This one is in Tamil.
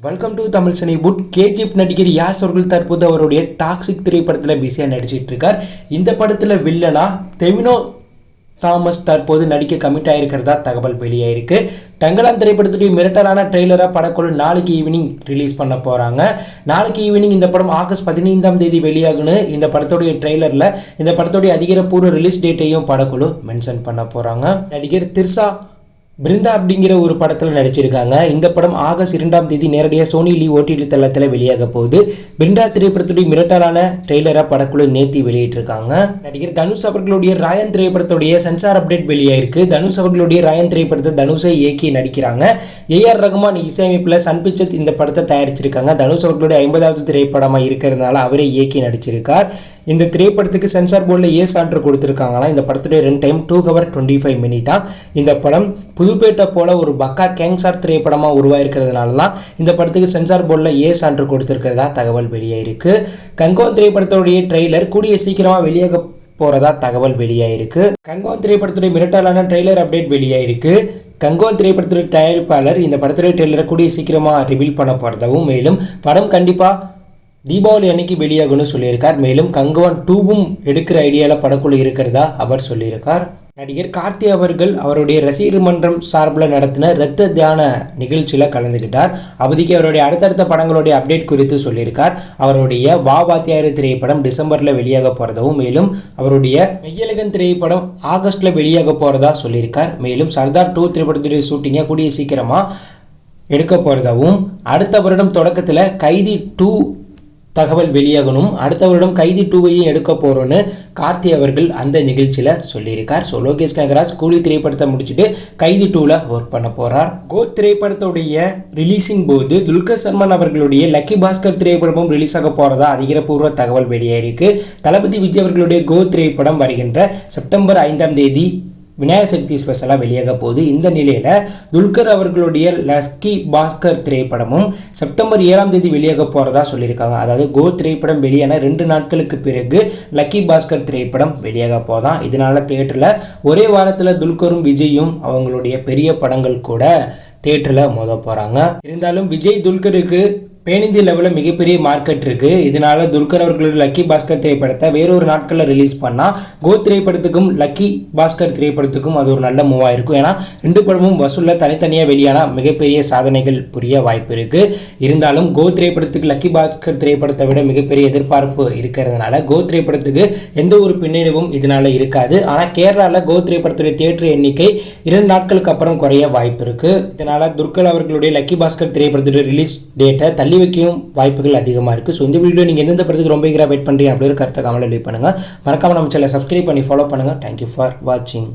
வெல்கம் டு தமிழ் சனி புட் கேஜிப் நடிகர் யாஸ் அவர்கள் தற்போது அவருடைய டாக்ஸிக் திரைப்படத்தில் பிஸியாக நடிச்சிட்டு இருக்கார் இந்த படத்தில் வில்லனா தெமினோ தாமஸ் தற்போது நடிக்க கமிட் ஆகிருக்கிறதா தகவல் வெளியாயிருக்கு. டங்கலான் திரைப்படத்துடைய மிரட்டலான ட்ரெய்லராக படக்குழு நாளைக்கு ஈவினிங் ரிலீஸ் பண்ண போகிறாங்க நாளைக்கு ஈவினிங் இந்த படம் ஆகஸ்ட் பதினைந்தாம் தேதி வெளியாகுன்னு இந்த படத்துடைய ட்ரெய்லரில் இந்த படத்துடைய அதிகாரப்பூர்வ ரிலீஸ் டேட்டையும் படக்குழு மென்ஷன் பண்ண போகிறாங்க நடிகர் திர்சா பிருந்தா அப்படிங்கிற ஒரு படத்தில் நடிச்சிருக்காங்க. இந்த படம் ஆகஸ்ட் இரண்டாம் தேதி நேரடியாக சோனி லீ ஓடிடி தளத்தில் வெளியாக போகுது. பிருந்தா திரைப்படத்துடைய மிரட்டலான ட்ரெய்லராக படக்குழு நேத்தி வெளியிட்டிருக்காங்க. நடிகர் தனுஷ் அவர்களுடைய ராயன் திரைப்படத்துடைய சென்சார் அப்டேட் வெளியாயிருக்கு. தனுஷ் அவர்களுடைய ராயன் திரைப்படத்தை தனுஷை இயக்கி நடிக்கிறாங்க. ஏஆர் ரகுமான் இசையமைப்பில் சன் பிக்சர் இந்த படத்தை தயாரிச்சிருக்காங்க. தனுஷ் அவர்களுடைய ஐம்பதாவது திரைப்படமாக இருக்கிறதுனால அவரே இயக்கி நடிச்சிருக்கார். இந்த திரைப்படத்துக்கு சென்சார் போர்டில் ஏ சான்று கொடுத்துருக்காங்கன்னா இந்த படத்துடைய ரெண்டு time two hour twenty five மினிட்டா. இந்த படம் புது புதுப்பேட்டை போல ஒரு பக்கா கேங்சார் திரைப்படமாக உருவாயிருக்கிறதுனால தான் இந்த படத்துக்கு சென்சார் போர்டில் ஏ சான்று கொடுத்துருக்கிறதா தகவல் வெளியாயிருக்கு. கங்கோன் திரைப்படத்துடைய ட்ரெய்லர் கூடிய சீக்கிரமாக வெளியாக போகிறதா தகவல் வெளியாயிருக்கு. கங்கோன் திரைப்படத்துடைய மிரட்டலான ட்ரெய்லர் அப்டேட் வெளியாயிருக்கு. கங்கோன் திரைப்படத்துடைய தயாரிப்பாளர் இந்த படத்துடைய ட்ரெய்லரை கூடிய சீக்கிரமாக ரிவீல் பண்ண போகிறதாவும் மேலும் படம் கண்டிப்பாக தீபாவளி அன்னைக்கு வெளியாகும்னு சொல்லியிருக்கார். மேலும் கங்கோன் டூவும் எடுக்கிற ஐடியாவில் படக்குழு இருக்கிறதா அவர் சொல்லியிருக்கார். நடிகர் கார்த்தி அவர்கள் அவருடைய ரசிகர் மன்றம் சார்பில் நடத்தின இரத்த தியான நிகழ்ச்சியில் கலந்துக்கிட்டார் அப்போதைக்கு அவருடைய அடுத்தடுத்த படங்களுடைய அப்டேட் குறித்து சொல்லியிருக்கார். அவருடைய வா வாத்தியார் திரைப்படம் டிசம்பரில் வெளியாக போகிறதாவும் மேலும் அவருடைய மெய்யழகன் திரைப்படம் ஆகஸ்டில் வெளியாக போகிறதா சொல்லியிருக்கார். மேலும் சர்தார் டூ திரைப்படத்துடைய ஷூட்டிங்கை கூடிய சீக்கிரமாக எடுக்க போகிறதாவும் அடுத்த வருடம் தொடக்கத்தில் கைதி டூ தகவல் வெளியாகணும். அடுத்த வருடம் கைதி டூவையும் எடுக்க போகிறோன்னு கார்த்தி அவர்கள் அந்த நிகழ்ச்சியில் சொல்லியிருக்கார். ஸோ லோகேஷ் கனகராஜ் கூலி திரைப்படத்தை முடிச்சுட்டு கைதி டூவில் ஒர்க் பண்ண போகிறார் கோ திரைப்படத்துடைய ரிலீஸின் போது துல்கர் சல்மான் அவர்களுடைய லக்கி பாஸ்கர் திரைப்படமும் ரிலீஸ் ஆக போகிறதா அதிகாரப்பூர்வ தகவல் வெளியாயிருக்கு. தளபதி விஜய் அவர்களுடைய கோ திரைப்படம் வருகின்ற செப்டம்பர் ஐந்தாம் தேதி விநாயகர் சக்தி ஸ்பெஷலாக வெளியாக போகுது. இந்த நிலையில் துல்கர் அவர்களுடைய லக்கி பாஸ்கர் திரைப்படமும் செப்டம்பர் ஏழாம் தேதி வெளியாக போகிறதா சொல்லியிருக்காங்க. அதாவது கோ திரைப்படம் வெளியான ரெண்டு நாட்களுக்கு பிறகு லக்கி பாஸ்கர் திரைப்படம் வெளியாக போதான் இதனால தேட்டரில் ஒரே வாரத்தில் துல்கரும் விஜயும் அவங்களுடைய பெரிய படங்கள் கூட தேட்டரில் மோத போகிறாங்க இருந்தாலும் விஜய் துல்கருக்கு பேனிந்தி லெவலில் மிகப்பெரிய மார்க்கெட் இருக்குது இதனால துர்கர் அவர்களுடைய லக்கி பாஸ்கர் திரைப்படத்தை வேறொரு நாட்களில் ரிலீஸ் பண்ணால் கோ திரைப்படத்துக்கும் லக்கி பாஸ்கர் திரைப்படத்துக்கும் அது ஒரு நல்ல மூவாக இருக்கும். ஏன்னா ரெண்டு படமும் வசூலில் தனித்தனியாக வெளியான மிகப்பெரிய சாதனைகள் புரிய வாய்ப்பு இருக்குது இருந்தாலும் கோ திரைப்படத்துக்கு லக்கி பாஸ்கர் திரைப்படத்தை விட மிகப்பெரிய எதிர்பார்ப்பு இருக்கிறதுனால கோ திரைப்படத்துக்கு எந்த ஒரு பின்னடைவும் இதனால் இருக்காது. ஆனால் கேரளாவில் கோ திரைப்படத்துடைய தியேட்டர் எண்ணிக்கை இரண்டு நாட்களுக்கு அப்புறம் குறைய வாய்ப்பு இருக்குது இதனால் துர்கல் அவர்களுடைய லக்கி பாஸ்கர் திரைப்படத்துடைய ரிலீஸ் டேட்டை தள்ளி வைக்கவும் வாய்ப்புகள் அதிகமாக இருக்குது ஸோ இந்த வீடியோ நீங்கள் எந்தெந்த படத்துக்கு ரொம்ப வெயிட் பண்ணுறீங்க அப்படி ஒரு கருத்தை கமெண்ட் லீவ் பண்ணுங்கள் மறக்காமல் நம்ம சேனலை சப்ஸ்கிரைப் பண்ணி ஃபாலோ பண்ணுங்கள் தேங்க்யூ ஃபார் வாட்சிங்